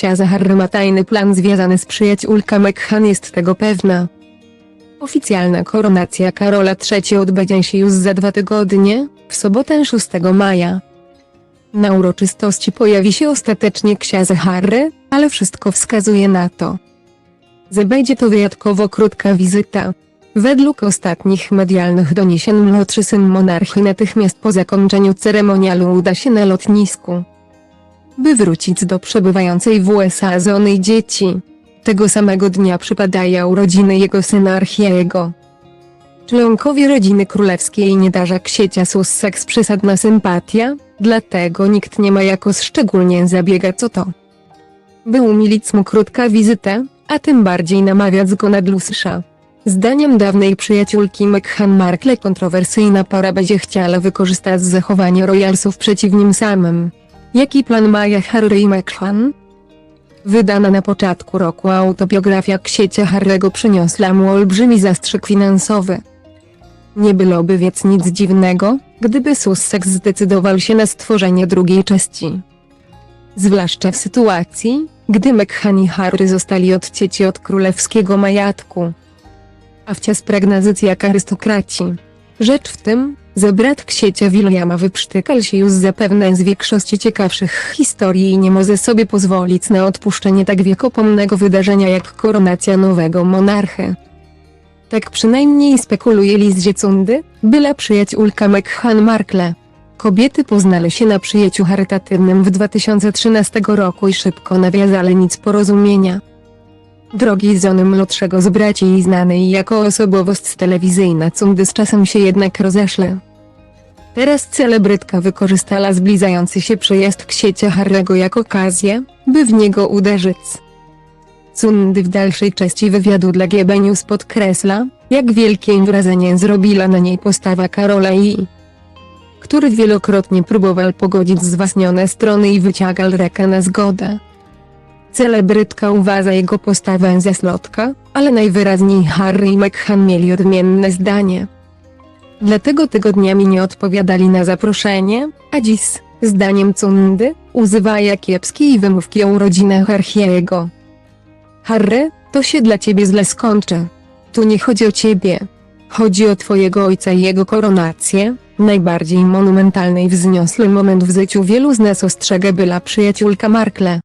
księdza Harry ma tajny plan związany z przyjaciółką Meghan jest tego pewna. Oficjalna koronacja Karola III odbędzie się już za dwa tygodnie, w sobotę 6 maja. Na uroczystości pojawi się ostatecznie książę Harry, ale wszystko wskazuje na to, że będzie to wyjątkowo krótka wizyta. Według ostatnich medialnych doniesień młodszy syn monarchy natychmiast po zakończeniu ceremonialu uda się na lotnisku, by wrócić do przebywającej w USA żony i dzieci. Tego samego dnia przypadają urodziny jego syna Archiego. Członkowie rodziny królewskiej nie darza ksiecia Sussex przesadna sympatia, dlatego nikt nie ma jako szczególnie zabiegać o to. By umilić mu krótka wizyta, a tym bardziej namawiać go na dłuższa. Zdaniem dawnej przyjaciółki Meghan Markle kontrowersyjna para będzie chciała wykorzystać zachowanie royalsów przeciw nim samym. Jaki plan mają Harry i Meghan? Wydana na początku roku autobiografia ksiecia Harry'ego przyniosła mu olbrzymi zastrzyk finansowy. Nie byłoby więc nic dziwnego, gdyby Sussex zdecydował się na stworzenie drugiej części. Zwłaszcza w sytuacji, gdy Meghan i Harry zostali odcięci od królewskiego majątku. A wciąż pragnazycji jak arystokraci. Rzecz w tym, że brat ksiecia Williama wyprztykał się już zapewne z większości ciekawszych historii i nie może sobie pozwolić na odpuszczenie tak wiekopomnego wydarzenia jak koronacja nowego monarchy. Tak przynajmniej spekuluje list Dziecundy, była przyjaciółka Meghan Markle. Kobiety poznały się na przyjęciu charytatywnym w 2013 roku i szybko nawiązały nic porozumienia. Drogi żony młodszego z braci i znanej jako osobowość telewizyjna Cundy z czasem się jednak rozeszły. Teraz celebrytka wykorzystała zbliżający się przyjazd ksiecia Harry'ego jako okazję, by w niego uderzyć. Cundy w dalszej części wywiadu dla GB News podkreśla, jak wielkie wrażenie zrobiła na niej postawa Karola i który wielokrotnie próbował pogodzić zwaśnione strony i wyciągał rękę na zgodę. Celebrytka uważa jego postawę za slotka, ale najwyraźniej Harry i Meghan mieli odmienne zdanie. Dlatego tygodniami nie odpowiadali na zaproszenie, a dziś, zdaniem Cundy, używają kiepskiej wymówki o urodzinach Archiego. Harry, to się dla ciebie źle skończy. Tu nie chodzi o ciebie. Chodzi o twojego ojca i jego koronację, najbardziej monumentalny i wzniosły moment w życiu wielu z nas ostrzega była przyjaciółka Markle.